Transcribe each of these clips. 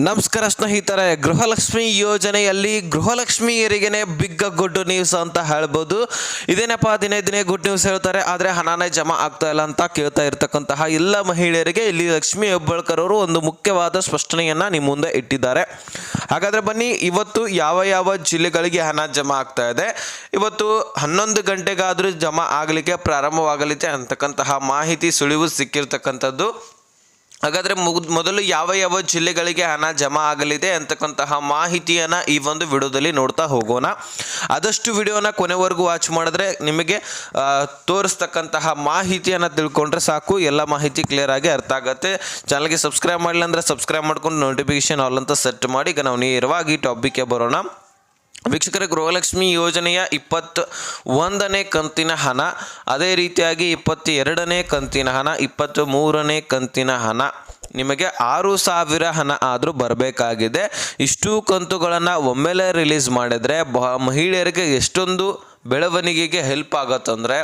ನಮಸ್ಕಾರ ಸ್ನೇಹಿತರೆ, ಗೃಹಲಕ್ಷ್ಮಿ ಯೋಜನೆಯಲ್ಲಿ ಗೃಹಲಕ್ಷ್ಮಿಯರಿಗೇನೆ ಬಿಗ್ಗ ಗುಡ್ ನ್ಯೂಸ್ ಅಂತ ಹೇಳ್ಬೋದು. ಇದೇನಪ್ಪ, ದಿನೇ ದಿನೇ ಗುಡ್ ನ್ಯೂಸ್ ಹೇಳ್ತಾರೆ, ಆದರೆ ಹಣನೇ ಜಮಾ ಆಗ್ತಾ ಇಲ್ಲ ಅಂತ ಕೇಳ್ತಾ ಇರ್ತಕ್ಕಂತಹ ಎಲ್ಲ ಮಹಿಳೆಯರಿಗೆ ಇಲ್ಲಿ ಲಕ್ಷ್ಮಿ ಹೆಬ್ಬಾಳ್ಕರ್ ಅವರು ಒಂದು ಮುಖ್ಯವಾದ ಸ್ಪಷ್ಟನೆಯನ್ನು ನಿಮ್ಮ ಮುಂದೆ ಇಟ್ಟಿದ್ದಾರೆ. ಹಾಗಾದರೆ ಬನ್ನಿ, ಇವತ್ತು ಯಾವ ಯಾವ ಜಿಲ್ಲೆಗಳಿಗೆ ಹಣ ಜಮಾ ಆಗ್ತಾ ಇದೆ? ಇವತ್ತು ಹನ್ನೊಂದು ಗಂಟೆಗಾದರೂ ಜಮಾ ಆಗಲಿಕ್ಕೆ ಪ್ರಾರಂಭವಾಗಲಿದೆ ಅಂತಕ್ಕಂತಹ ಮಾಹಿತಿ, ಸುಳಿವು ಸಿಕ್ಕಿರ್ತಕ್ಕಂಥದ್ದು. ಹಾಗಾದ್ರೆ ಮೊದಲು ಯಾವ ಯಾವ ಜಿಲ್ಲೆಗಳಿಗೆ ಹಣ ಜಮಾ ಆಗಲಿದೆ ಅಂತಕ್ಕಂತಹ ಮಾಹಿತಿಯನ್ನು ಈ ಒಂದು ವಿಡಿಯೋದಲ್ಲಿ ನೋಡ್ತಾ ಹೋಗೋಣ. ಆದಷ್ಟು ವಿಡಿಯೋನ ಕೊನೆವರೆಗೂ ವಾಚ್ ಮಾಡಿದ್ರೆ ನಿಮಗೆ ತೋರಿಸ್ತಕ್ಕಂತಹ ಮಾಹಿತಿಯನ್ನು ತಿಳ್ಕೊಂಡ್ರೆ ಸಾಕು. ಎಲ್ಲ ಮಾಹಿತಿ ಕ್ಲಿಯರ್ ಆಗಿ ಅರ್ಥ ಆಗುತ್ತೆ. ಚಾನಲ್ಗೆ ಸಬ್ಸ್ಕ್ರೈಬ್ ಮಾಡಿಲ್ಲ ಅಂದರೆ ಸಬ್ಸ್ಕ್ರೈಬ್ ಮಾಡ್ಕೊಂಡು ನೋಟಿಫಿಕೇಶನ್ ಆಲ್ ಅಂತ ಸೆಟ್ ಮಾಡಿ. ಈಗ ನಾವು ನೇರವಾಗಿ ಟಾಪಿಕ್ಗೆ ಬರೋಣ. ವೀಕ್ಷಕರ, ಗೃಹಲಕ್ಷ್ಮಿ ಯೋಜನೆಯ ಇಪ್ಪತ್ತ ಒಂದನೇ ಕಂತಿನ ಹಣ, ಅದೇ ರೀತಿಯಾಗಿ ಇಪ್ಪತ್ತ ಎರಡನೇ ಕಂತಿನ ಹಣ ಇಪ್ಪತ್ತ ಮೂರನೇ ಕಂತಿನ ಹಣ, ನಿಮಗೆ ಆರು ಸಾವಿರ ಹಣ ಆದರೂ ಬರಬೇಕಾಗಿದೆ. ಇಷ್ಟು ಕಂತುಗಳನ್ನು ಒಮ್ಮೆಲೆ ರಿಲೀಸ್ ಮಾಡಿದರೆ ಬಹ ಮಹಿಳೆಯರಿಗೆ ಎಷ್ಟೊಂದು ಬೆಳವಣಿಗೆಗೆ ಹೆಲ್ಪ್ ಆಗತ್ತಂದರೆ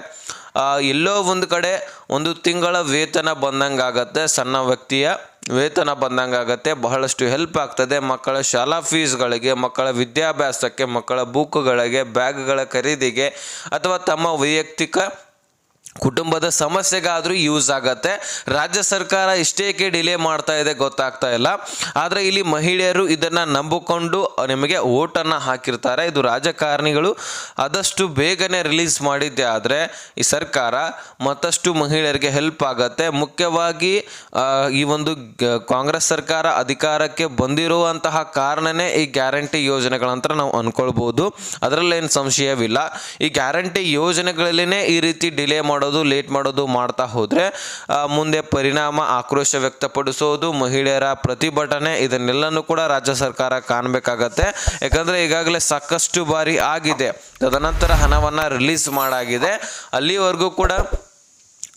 ಎಲ್ಲೋ ಒಂದು ಕಡೆ ಒಂದು ತಿಂಗಳ ವೇತನ ಬಂದಂಗೆ ಆಗತ್ತೆ ಸಣ್ಣ ವ್ಯಕ್ತಿಯ ವೇತನ ಬಂದಂಗಾಗತ್ತೆ ಬಹಳಷ್ಟು ಹೆಲ್ಪ್ ಆಗ್ತದೆ. ಮಕ್ಕಳ ಶಾಲಾ ಫೀಸ್ಗಳಿಗೆ ಮಕ್ಕಳ ವಿದ್ಯಾಭ್ಯಾಸಕ್ಕೆ, ಮಕ್ಕಳ ಬುಕ್ಗಳಿಗೆ, ಬ್ಯಾಗ್ಗಳ ಖರೀದಿಗೆ ಅಥವಾ ತಮ್ಮ ವೈಯಕ್ತಿಕ ಕುಟುಂಬದ ಸಮಸ್ಯೆಗಾದರೂ ಯೂಸ್ ಆಗತ್ತೆ. ರಾಜ್ಯ ಸರ್ಕಾರ ಇಷ್ಟೇಕೆ ಡಿಲೇ ಮಾಡ್ತಾ ಇದೆ ಗೊತ್ತಾಗ್ತಾ ಇಲ್ಲ. ಆದರೆ ಇಲ್ಲಿ ಮಹಿಳೆಯರು ಇದನ್ನು ನಂಬಿಕೊಂಡು ನಿಮಗೆ ಓಟನ್ನು ಹಾಕಿರ್ತಾರೆ. ಇದು ರಾಜಕಾರಣಿಗಳು ಆದಷ್ಟು ಬೇಗನೆ ರಿಲೀಸ್ ಮಾಡಿದ್ದೆ ಆದರೆ ಈ ಸರ್ಕಾರ ಮತ್ತಷ್ಟು ಮಹಿಳೆಯರಿಗೆ ಹೆಲ್ಪ್ ಆಗತ್ತೆ. ಮುಖ್ಯವಾಗಿ ಈ ಒಂದು ಕಾಂಗ್ರೆಸ್ ಸರ್ಕಾರ ಅಧಿಕಾರಕ್ಕೆ ಬಂದಿರುವಂತಹ ಕಾರಣನೇ ಈ ಗ್ಯಾರಂಟಿ ಯೋಜನೆಗಳಂತ ನಾವು ಅಂದ್ಕೊಳ್ಬೋದು ಅದರಲ್ಲೇನು ಸಂಶಯವಿಲ್ಲ. ಈ ಗ್ಯಾರಂಟಿ ಯೋಜನೆಗಳಲ್ಲಿನೇ ಈ ರೀತಿ ಡಿಲೇ ಮಾಡೋದು, ಲೇಟ್ ಮಾಡೋದು ಮಾಡ್ತಾ ಹೋದರೆ ಮುಂದೆ ಪರಿಣಾಮ ಆಕ್ರೋಶ ವ್ಯಕ್ತಪಡಿಸೋದು, ಮಹಿಳೆಯರ ಪ್ರತಿಭಟನೆ ಇದನ್ನೆಲ್ಲನೂ ಕೂಡ ರಾಜ್ಯ ಸರ್ಕಾರ ಕಾಣಬೇಕಾಗತ್ತೆ. ಯಾಕಂದರೆ ಈಗಾಗಲೇ ಸಾಕಷ್ಟು ಬಾರಿ ಆಗಿದೆ. ತದನಂತರ ಹಣವನ್ನು ರಿಲೀಸ್ ಮಾಡಾಗಿದೆ. ಅಲ್ಲಿವರೆಗೂ ಕೂಡ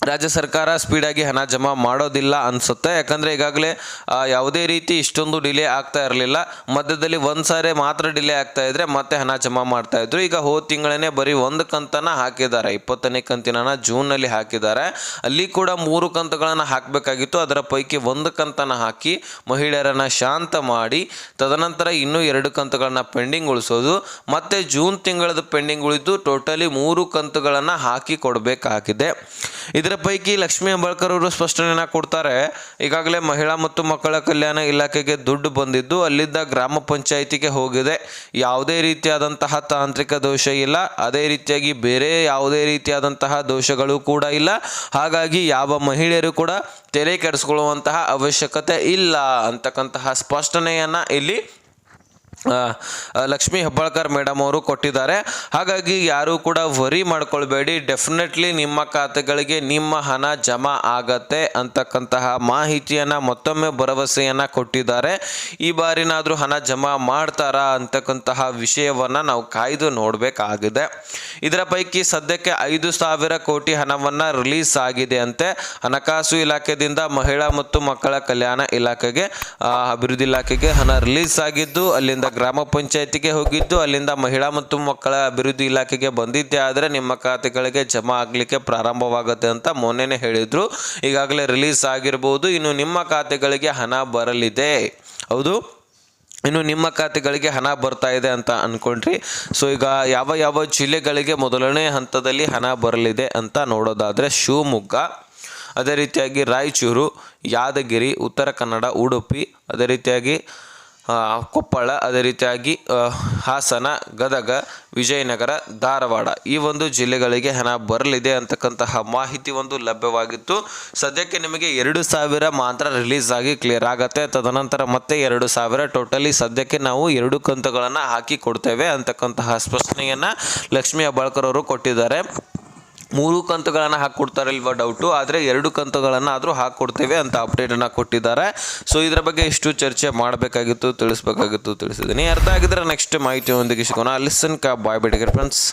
ರಾಜ್ಯ ಸರ್ಕಾರ ಸ್ಪೀಡಾಗಿ ಹಣ ಜಮಾ ಮಾಡೋದಿಲ್ಲ ಅನಿಸುತ್ತೆ. ಯಾಕಂದರೆ ಈಗಾಗಲೇ ಯಾವುದೇ ರೀತಿ ಇಷ್ಟೊಂದು ಡಿಲೇ ಆಗ್ತಾ ಇರಲಿಲ್ಲ. ಮಧ್ಯದಲ್ಲಿ ಒಂದು ಸಾರಿ ಮಾತ್ರ ಡಿಲೇ ಆಗ್ತಾ ಇದ್ರೆ ಮತ್ತೆ ಹಣ ಜಮಾ ಮಾಡ್ತಾ ಇದ್ರು. ಈಗ ಹೋದ ತಿಂಗಳೇ ಬರೀ ಒಂದು ಕಂತನ್ನ ಹಾಕಿದ್ದಾರೆ. ಇಪ್ಪತ್ತನೇ ಕಂತಿನ ಜೂನ್ನಲ್ಲಿ ಹಾಕಿದ್ದಾರೆ. ಅಲ್ಲಿ ಕೂಡ ಮೂರು ಕಂತುಗಳನ್ನು ಹಾಕಬೇಕಾಗಿತ್ತು. ಅದರ ಪೈಕಿ ಒಂದು ಕಂತನ್ನು ಹಾಕಿ ಮಹಿಳೆಯರನ್ನು ಶಾಂತ ಮಾಡಿ, ತದನಂತರ ಇನ್ನೂ ಎರಡು ಕಂತುಗಳನ್ನು ಪೆಂಡಿಂಗ್ ಉಳಿಸೋದು. ಮತ್ತೆ ಜೂನ್ ತಿಂಗಳದ ಪೆಂಡಿಂಗ್ ಉಳಿದು ಟೋಟಲಿ ಮೂರು ಕಂತುಗಳನ್ನು ಹಾಕಿ ಕೊಡಬೇಕಾಗಿದೆ. ಇದರ ಪೈಕಿ ಲಕ್ಷ್ಮೀ ಅಂಬಳ್ಕರ್ ಅವರು ಸ್ಪಷ್ಟನೆಯನ್ನು ಕೊಡ್ತಾರೆ. ಈಗಾಗಲೇ ಮಹಿಳಾ ಮತ್ತು ಮಕ್ಕಳ ಕಲ್ಯಾಣ ಇಲಾಖೆಗೆ ದುಡ್ಡು ಬಂದಿದ್ದು ಅಲ್ಲಿದ್ದ ಗ್ರಾಮ ಪಂಚಾಯಿತಿಗೆ ಹೋಗಿದೆ. ಯಾವುದೇ ರೀತಿಯಾದಂತಹ ತಾಂತ್ರಿಕ ದೋಷ ಇಲ್ಲ. ಅದೇ ರೀತಿಯಾಗಿ ಬೇರೆ ಯಾವುದೇ ರೀತಿಯಾದಂತಹ ದೋಷಗಳು ಕೂಡ ಇಲ್ಲ. ಹಾಗಾಗಿ ಯಾವ ಮಹಿಳೆಯರು ಕೂಡ ತೆರೆ ಕೆಡಿಸ್ಕೊಳ್ಳುವಂತಹ ಅವಶ್ಯಕತೆ ಇಲ್ಲ ಅಂತಕ್ಕಂತಹ ಸ್ಪಷ್ಟನೆಯನ್ನ ಇಲ್ಲಿ ಲಕ್ಷ್ಮೀ ಹೆಬ್ಬಾಳ್ಕರ್ ಮೇಡಮ್ ಅವರು ಕೊಟ್ಟಿದ್ದಾರೆ. ಹಾಗಾಗಿ ಯಾರೂ ಕೂಡ ವರಿ ಮಾಡ್ಕೊಳ್ಬೇಡಿ. ಡೆಫಿನೆಟ್ಲಿ ನಿಮ್ಮ ಖಾತೆಗಳಿಗೆ ನಿಮ್ಮ ಹಣ ಜಮಾ ಆಗತ್ತೆ ಅಂತಕ್ಕಂತಹ ಮಾಹಿತಿಯನ್ನು ಮತ್ತೊಮ್ಮೆ ಭರವಸೆಯನ್ನು ಕೊಟ್ಟಿದ್ದಾರೆ. ಈ ಬಾರಿನಾದರೂ ಹಣ ಜಮಾ ಮಾಡ್ತಾರಾ ಅಂತಕ್ಕಂತಹ ವಿಷಯವನ್ನು ನಾವು ಕಾಯ್ದು ನೋಡಬೇಕಾಗಿದೆ. ಇದರ ಪೈಕಿ ಸದ್ಯಕ್ಕೆ ಐದು ಸಾವಿರ ಕೋಟಿ ಹಣವನ್ನು ರಿಲೀಸ್ ಆಗಿದೆ ಅಂತೆ. ಹಣಕಾಸು ಇಲಾಖೆಯಿಂದ ಮಹಿಳಾ ಮತ್ತು ಮಕ್ಕಳ ಕಲ್ಯಾಣ ಇಲಾಖೆಗೆ ಅಭಿವೃದ್ಧಿ ಇಲಾಖೆಗೆ ಹಣ ರಿಲೀಸ್ ಆಗಿದ್ದು, ಅಲ್ಲಿಂದ ಗ್ರಾಮ ಪಂಚಾಯತಿಗೆ ಹೋಗಿದ್ದು, ಅಲ್ಲಿಂದ ಮಹಿಳಾ ಮತ್ತು ಮಕ್ಕಳ ಅಭಿವೃದ್ಧಿ ಇಲಾಖೆಗೆ ಬಂದಿದ್ದೆ. ಆದರೆ ನಿಮ್ಮ ಖಾತೆಗಳಿಗೆ ಜಮಾ ಆಗಲಿಕ್ಕೆ ಪ್ರಾರಂಭವಾಗುತ್ತೆ ಅಂತ ಮೊನ್ನೆನೇ ಹೇಳಿದರು. ಈಗಾಗಲೇ ರಿಲೀಸ್ ಆಗಿರ್ಬೋದು. ಇನ್ನು ನಿಮ್ಮ ಖಾತೆಗಳಿಗೆ ಹಣ ಬರಲಿದೆ. ಹೌದು. ಇನ್ನು ನಿಮ್ಮ ಖಾತೆಗಳಿಗೆ ಹಣ ಬರ್ತಾ ಇದೆ ಅಂತ ಅಂದ್ಕೊಂಡ್ರಿ ಸೊ, ಈಗ ಯಾವ ಯಾವ ಜಿಲ್ಲೆಗಳಿಗೆ ಮೊದಲನೇ ಹಂತದಲ್ಲಿ ಹಣ ಬರಲಿದೆ ಅಂತ ನೋಡೋದಾದರೆ ಶಿವಮೊಗ್ಗ, ಅದೇ ರೀತಿಯಾಗಿ ರಾಯಚೂರು, ಯಾದಗಿರಿ, ಉತ್ತರ ಕನ್ನಡ, ಉಡುಪಿ, ಅದೇ ರೀತಿಯಾಗಿ ಕೊಪ್ಪಳ, ಅದೇ ರೀತಿಯಾಗಿ ಹಾಸನ, ಗದಗ, ವಿಜಯನಗರ, ಧಾರವಾಡ ಈ ಒಂದು ಜಿಲ್ಲೆಗಳಿಗೆ ಹಣ ಬರಲಿದೆ ಅಂತಕ್ಕಂತಹ ಮಾಹಿತಿ ಒಂದು ಲಭ್ಯವಾಗಿತ್ತು. ಸದ್ಯಕ್ಕೆ ನಿಮಗೆ ಎರಡು ಸಾವಿರ ಮಾತ್ರ ರಿಲೀಸ್ ಆಗಿ ಕ್ಲಿಯರ್ ಆಗುತ್ತೆ. ತದನಂತರ ಮತ್ತೆ ಎರಡು ಸಾವಿರ ಟೋಟಲಿ ಸದ್ಯಕ್ಕೆ ನಾವು ಎರಡು ಕಂತುಗಳನ್ನು ಹಾಕಿ ಕೊಡ್ತೇವೆ ಅಂತಕ್ಕಂತಹ ಸ್ಪಷ್ಟನೆಯನ್ನು ಲಕ್ಷ್ಮೀ ಅಬ್ಬಾಳ್ಕರ್ ಅವರು ಕೊಟ್ಟಿದ್ದಾರೆ. ಮೂರು ಕಂತುಗಳನ್ನು ಹಾಕ್ಕೊಡ್ತಾರೆ ಇಲ್ವಾ ಡೌಟು ಆದರೆ ಎರಡು ಕಂತುಗಳನ್ನು ಆದರೂ ಹಾಕ್ಕೊಡ್ತೇವೆ ಅಂತ ಅಪ್ಡೇಟನ್ನು ಕೊಟ್ಟಿದ್ದಾರೆ. ಸೊ ಇದರ ಬಗ್ಗೆ ಇಷ್ಟು ಚರ್ಚೆ ಮಾಡಬೇಕಾಗಿತ್ತು, ತಿಳಿಸ್ಬೇಕಾಗಿತ್ತು ತಿಳಿಸಿದ್ದೀನಿ ಅರ್ಥ ಆಗಿದ್ರೆ ನೆಕ್ಸ್ಟ್ ಮಾಹಿತಿಯೊಂದಿಗೆ ಸಿಗೋಣ. ಲಿಸನ್ ಕಾ ಬಾಯ್ ಬಿಡಿಗೆ ಫ್ರೆಂಡ್ಸ್